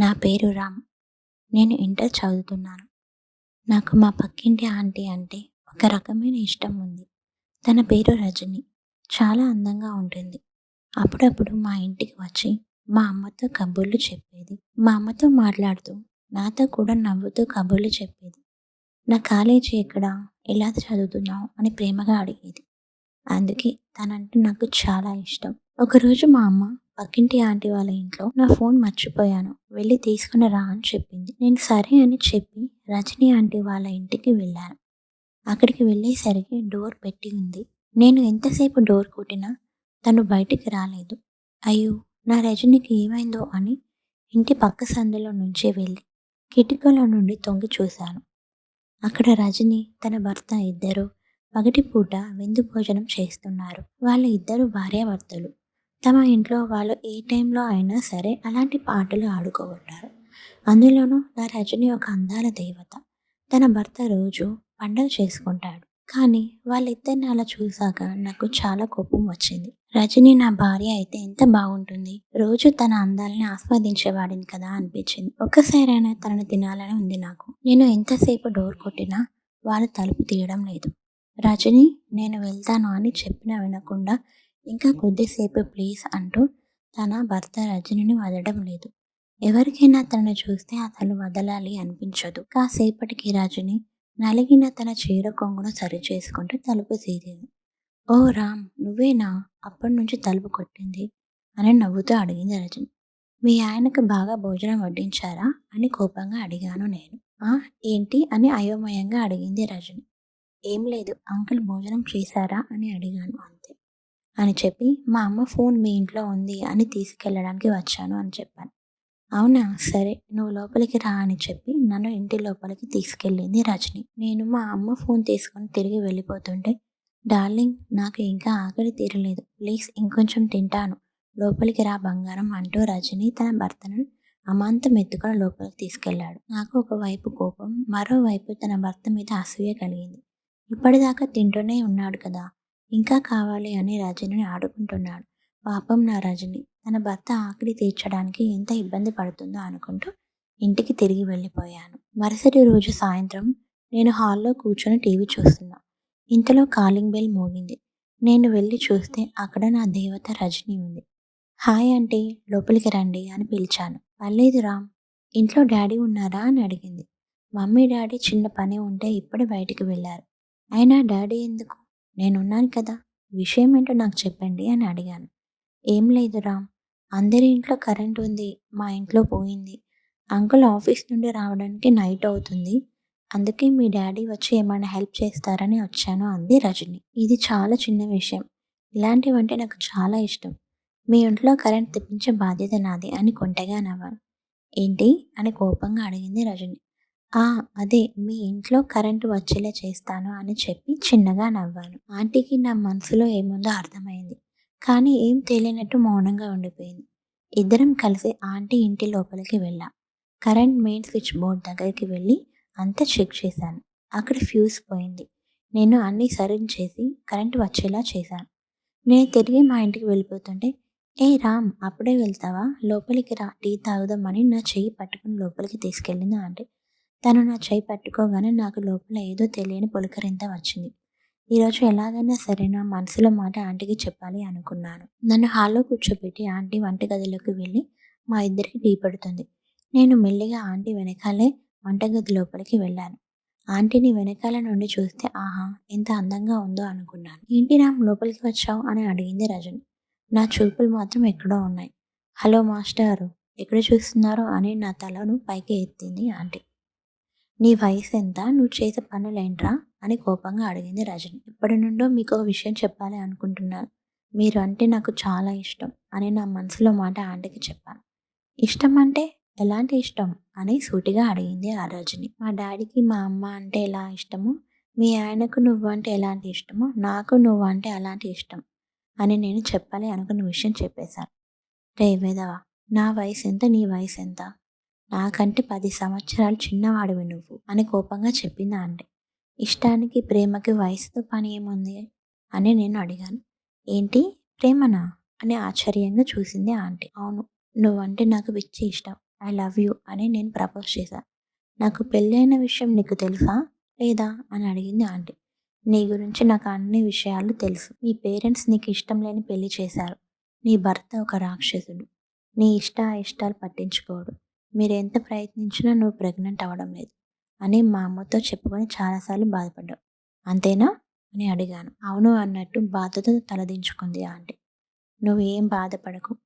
నా పేరు రామ్. నేను ఇంటర్ చదువుతున్నాను. నాకు మా పక్కింటి ఆంటీ అంటే ఒక రకమైన ఇష్టం ఉంది. తన పేరు రజని. చాలా అందంగా ఉంటుంది. అప్పుడప్పుడు మా ఇంటికి వచ్చి మా అమ్మతో కబుర్లు చెప్పేది. మా అమ్మతో మాట్లాడుతూ నాతో కూడా నవ్వుతూ కబుర్లు చెప్పేది. నా కాలేజీ ఎక్కడ? ఎలా చదువుతున్నావు? అని ప్రేమగా అడిగేది. అందుకే తనంటే నాకు చాలా ఇష్టం. ఒకరోజు మా అమ్మ పక్కింటి ఆంటీ వాళ్ళ ఇంట్లో నా ఫోన్ మర్చిపోయాను. వెళ్ళి తీసుకుని రా అని చెప్పింది. నేను సరే అని చెప్పి రజనీ ఆంటీ వాళ్ళ ఇంటికి వెళ్ళాను. అక్కడికి వెళ్ళేసరికి డోర్ పెట్టి ఉంది. నేను ఎంతసేపు డోర్ కొట్టినా తను బయటికి రాలేదు. అయ్యో నా రజనీకి ఏమైందో అని ఇంటి పక్క సందులో నుంచి వెళ్ళి కిటికలో నుండి తొంగి చూశాను. అక్కడ రజని తన భర్త ఇద్దరు పగటిపూట విందు భోజనం చేస్తున్నారు. వాళ్ళ ఇద్దరు భార్యాభర్తలు. తమ ఇంట్లో వాళ్ళు ఏ టైంలో అయినా సరే అలాంటి పాటలు ఆడుకోబడ్డారు అందులోనూ నా రజని ఒక అందాల దేవత. తన భర్త రోజు పండగ చేసుకుంటాడు. కానీ వాళ్ళిద్దరిని అలా చూశాక నాకు చాలా కోపం వచ్చింది. రజని నా భార్య అయితే ఎంత బాగుంటుంది. రోజు తన అందాలని ఆస్వాదించేవాడిని కదా అనిపించింది. ఒక్కసారైనా తనను తినాలని ఉంది నాకు. నేను ఎంతసేపు డోర్ కొట్టినా వాళ్ళు తలుపు తీయడం లేదు. రజని నేను వెళ్తాను అని చెప్పినా వినకుండా ఇంకా కొద్దిసేపు ప్లీజ్ అంటూ తన భర్త రజనిని వదలడం లేదు. ఎవరికైనా తనను చూస్తే అతను వదలాలి అనిపించదు. కాసేపటికి రజని నలిగిన తన చీర కొంగును సరిచేసుకుంటూ తలుపు తీరింది ఓ రామ్ నువ్వేనా? అప్పటి నుంచి తలుపు కొట్టింది అని నవ్వుతూ అడిగింది రజని. మీ ఆయనకు బాగా భోజనం వడ్డించారా? అని కోపంగా అడిగాను నేను. ఆ ఏంటి? అని అయోమయంగా అడిగింది రజని. ఏం లేదు అంకుల్ భోజనం చేశారా? అని అడిగాను అంతే. అని చెప్పి మా అమ్మ ఫోన్ మీ ఇంట్లో ఉంది అని తీసుకెళ్ళడానికి వచ్చాను అని చెప్పాను. అవునా? సరే నువ్వు లోపలికి రా అని చెప్పి నన్ను ఇంటి లోపలికి తీసుకెళ్ళింది రజని. నేను మా అమ్మ ఫోన్ తీసుకొని తిరిగి వెళ్ళిపోతుంటే డార్లింగ్ నాకు ఇంకా ఆకలి తీరలేదు. ప్లీజ్ ఇంకొంచెం తింటాను. లోపలికి రా బంగారం అంటూ రజని తన భర్తను అమాంతం ఎత్తుకొని లోపలికి తీసుకెళ్ళాడు నాకు ఒకవైపు కోపం మరోవైపు తన భర్త మీద అసూయ కలిగింది. ఇప్పటిదాకా తింటూనే ఉన్నాడు కదా ఇంకా కావాలి అని రజనిని ఆడుకుంటున్నాడు. పాపం నా రజని. తన భర్త ఆకలి తీర్చడానికి ఎంత ఇబ్బంది పడుతుందో అనుకుంటూ ఇంటికి తిరిగి వెళ్ళిపోయాను. మరుసటి రోజు సాయంత్రం నేను హాల్లో కూర్చొని టీవీ చూస్తున్నా. ఇంతలో కాలింగ్ బెల్ మోగింది. నేను వెళ్ళి చూస్తే అక్కడ నా దేవత రజని ఉంది. హాయ్ అంటే లోపలికి రండి అని పిలిచాను. పర్లేదు రామ్. ఇంట్లో డాడీ ఉన్నారా? అని అడిగింది. మమ్మీ డాడీ చిన్న పని ఉంటే ఇప్పుడే బయటికి వెళ్ళారు. అయినా డాడీ ఎందుకు? నేనున్నాను కదా విషయం ఏంటో నాకు చెప్పండి అని అడిగాను. ఏం లేదు రామ్ అందరి ఇంట్లో కరెంట్ ఉంది మా ఇంట్లో పోయింది. అంకుల్ ఆఫీస్ నుండి రావడానికి నైట్ అవుతుంది. అందుకే మీ డాడీ వచ్చి ఏమైనా హెల్ప్ చేస్తారని వచ్చాను అంది రజని. ఇది చాలా చిన్న విషయం. ఇలాంటివంటే నాకు చాలా ఇష్టం. మీ ఇంట్లో కరెంట్ తెప్పించే బాధ్యత నాది అని కొంటగా నవ్వాను. ఏంటి? అని కోపంగా అడిగింది రజని. ఆ! అదే మీ ఇంట్లో కరెంటు వచ్చేలా చేస్తాను అని చెప్పి చిన్నగా నవ్వాను. ఆంటీకి నా మనసులో ఏముందో అర్థమైంది. కానీ ఏం తెలియనట్టు మౌనంగా ఉండిపోయింది. ఇద్దరం కలిసి ఆంటీ ఇంటి లోపలికి వెళ్ళాం. కరెంట్ మెయిన్ స్విచ్ బోర్డ్ దగ్గరికి వెళ్ళి అంతా చెక్ చేశాను. అక్కడ ఫ్యూజ్ పోయింది. నేను అన్నీ చేసి కరెంట్ వచ్చేలా చేశాను. నేను తిరిగి మా ఇంటికి వెళ్ళిపోతుంటే ఏ రామ్! అప్పుడే వెళ్తావా? లోపలికి రా టీ తాగుదామని నా చెయ్యి పట్టుకుని లోపలికి తీసుకెళ్ళింది ఆంటీ. తను నా చేయి పట్టుకోగానే నాకు లోపల ఏదో తెలియని పులకరింత వచ్చింది. ఈరోజు ఎలాగైనా సరే నా మనసులో మాట ఆంటీకి చెప్పాలి అనుకున్నాను. నన్ను హాల్లో కూర్చోబెట్టి ఆంటీ వంటగదిలోకి వెళ్ళి మా ఇద్దరికి టీ పెడుతుంది. నేను మెల్లిగా ఆంటీ వెనకాలే వంటగది లోపలికి వెళ్ళాను. ఆంటీని వెనకాల నుండి చూస్తే ఆహా ఎంత అందంగా ఉందో అనుకున్నాను. ఏంటి రామ్ లోపలికి వచ్చావు అని అడిగింది రజని. నా చూపులు మాత్రం ఎక్కడో ఉన్నాయి. హలో మాస్టారు ఎక్కడ చూస్తున్నారు అని నా తలను పైకి ఎత్తింది ఆంటీ. నీ వయసు ఎంత? నువ్వు చేసే పనులేంట్రా? అని కోపంగా అడిగింది రజని. ఇప్పటి నుండో మీకు ఒక విషయం చెప్పాలి అనుకుంటున్నాను. మీరు అంటే నాకు చాలా ఇష్టం అని నా మనసులో మాట ఆంటీకి చెప్పాను. ఇష్టం అంటే ఎలాంటి ఇష్టం? అని సూటిగా అడిగింది ఆ రజని. మా డాడీకి మా అమ్మ అంటే ఎలా ఇష్టమో? మీ ఆయనకు నువ్వు అంటే ఎలాంటి ఇష్టమో? నాకు నువ్వు అంటే అలాంటి ఇష్టం అని నేను చెప్పాలి అనుకున్న విషయం చెప్పేశాను రే వేదవా నా వయసు ఎంత? నీ వయసు ఎంత? నాకంటే పది సంవత్సరాలు చిన్నవాడివి నువ్వు అని కోపంగా చెప్పింది ఆంటీ. ఇష్టానికి ప్రేమకి వయసుతో పని ఏముంది? అని నేను అడిగాను. ఏంటి? ప్రేమనా? అని ఆశ్చర్యంగా చూసింది ఆంటీ. అవును నువ్వంటే నాకు పిచ్చి ఇష్టం. ఐ లవ్ యూ అని నేను ప్రపోజ్ చేశా. నాకు పెళ్ళైన విషయం నీకు తెలుసా? లేదా? అని అడిగింది ఆంటీ. నీ గురించి నాకు అన్ని విషయాలు తెలుసు. మీ పేరెంట్స్ నీకు ఇష్టం లేని పెళ్ళి చేశారు. నీ భర్త ఒక రాక్షసుడు. నీ ఇష్ట ఇష్టాలు పట్టించుకోడు. మీరు ఎంత ప్రయత్నించినా నువ్వు ప్రెగ్నెంట్ అవ్వడం లేదు అని మా అమ్మతో చెప్పుకొని చాలాసార్లు బాధపడ్డావు. అంతేనా? అని అడిగాను. అవును అన్నట్టు బాధతో తలదించుకుంది ఆంటీ. నువ్వు ఏం బాధపడకు.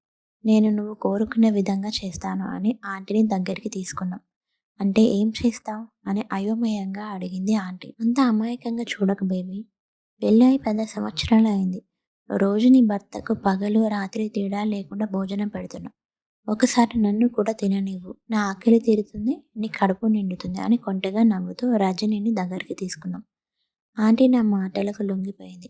నేను నువ్వు కోరుకునే విధంగా చేస్తాను అని ఆంటీని దగ్గరికి తీసుకున్నాం. అంటే ఏం చేస్తావు? అని అయోమయంగా అడిగింది ఆంటీ. అంత అమాయకంగా చూడక బేబీ. పెళ్ళి అయి పది సంవత్సరాలు అయింది రోజు నీ భర్తకు పగలు రాత్రి తేడా లేకుండా భోజనం పెడుతున్నావు ఒకసారి నన్ను కూడా తిననివ్వు. నా ఆకలి తీరుతుంది నీ కడుపు నిండుతుంది అని కొంటగా నవ్వుతూ రజనీని దగ్గరికి తీసుకున్నాం. ఆంటీ నా మాటలకు లొంగిపోయింది.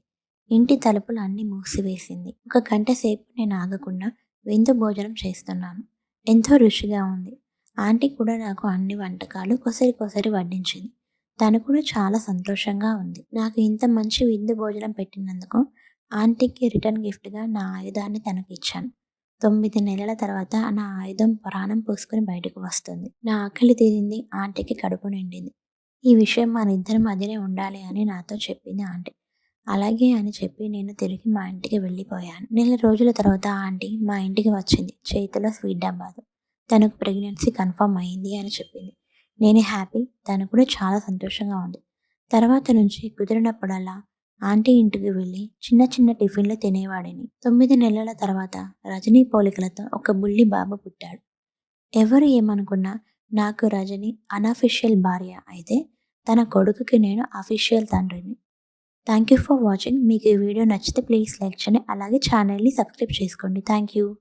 ఇంటి తలుపులు అన్నీ మూసివేసింది. ఒక గంట సేపు నేను ఆగకుండా విందు భోజనం చేస్తున్నాను. ఎంతో రుచిగా ఉంది. ఆంటీ కూడా నాకు అన్ని వంటకాలు కొసరి కొసరి వడ్డించింది. తను కూడా చాలా సంతోషంగా ఉంది. నాకు ఇంత మంచి విందు భోజనం పెట్టినందుకు ఆంటీకి రిటర్న్ గిఫ్ట్గా నా ఆయుధాన్ని తనకి ఇచ్చాను తొమ్మిది నెలల తర్వాత నా ఆయుధం ప్రాణం పోసుకుని బయటకు వస్తుంది. నా ఆకలి తీరింది. ఆంటీకి కడుపు నిండింది. ఈ విషయం మన ఇద్దరి మధ్యనే ఉండాలి అని నాతో చెప్పింది ఆంటీ. అలాగే అని చెప్పి నేను తిరిగి మా ఇంటికి వెళ్ళిపోయాను. నెల రోజుల తర్వాత ఆంటీ మా ఇంటికి వచ్చింది. చేతిలో స్వీట్ డబ్బాతో. తనకు ప్రెగ్నెన్సీ కన్ఫర్మ్ అయింది అని చెప్పింది. నేను హ్యాపీ. తను కూడా చాలా సంతోషంగా ఉంది. తర్వాత నుంచి కుదిరినప్పుడల్లా ఆంటీ ఇంటికి వెళ్ళి చిన్న చిన్న టిఫిన్లు తినేవాడిని. తొమ్మిది నెలల తర్వాత రజనీ పోలికలతో ఒక బుల్లి బాబు పుట్టాడు. ఎవరు ఏమనుకున్నా నాకు రజని అనఫిషియల్ భార్య అయితే తన కొడుకుకి నేను అఫీషియల్ తండ్రిని. థ్యాంక్ యూ ఫర్ వాచింగ్ మీకు ఈ వీడియో నచ్చితే ప్లీజ్ లైక్ చేయండి. అలాగే ఛానల్ని సబ్స్క్రైబ్ చేసుకోండి. Thank you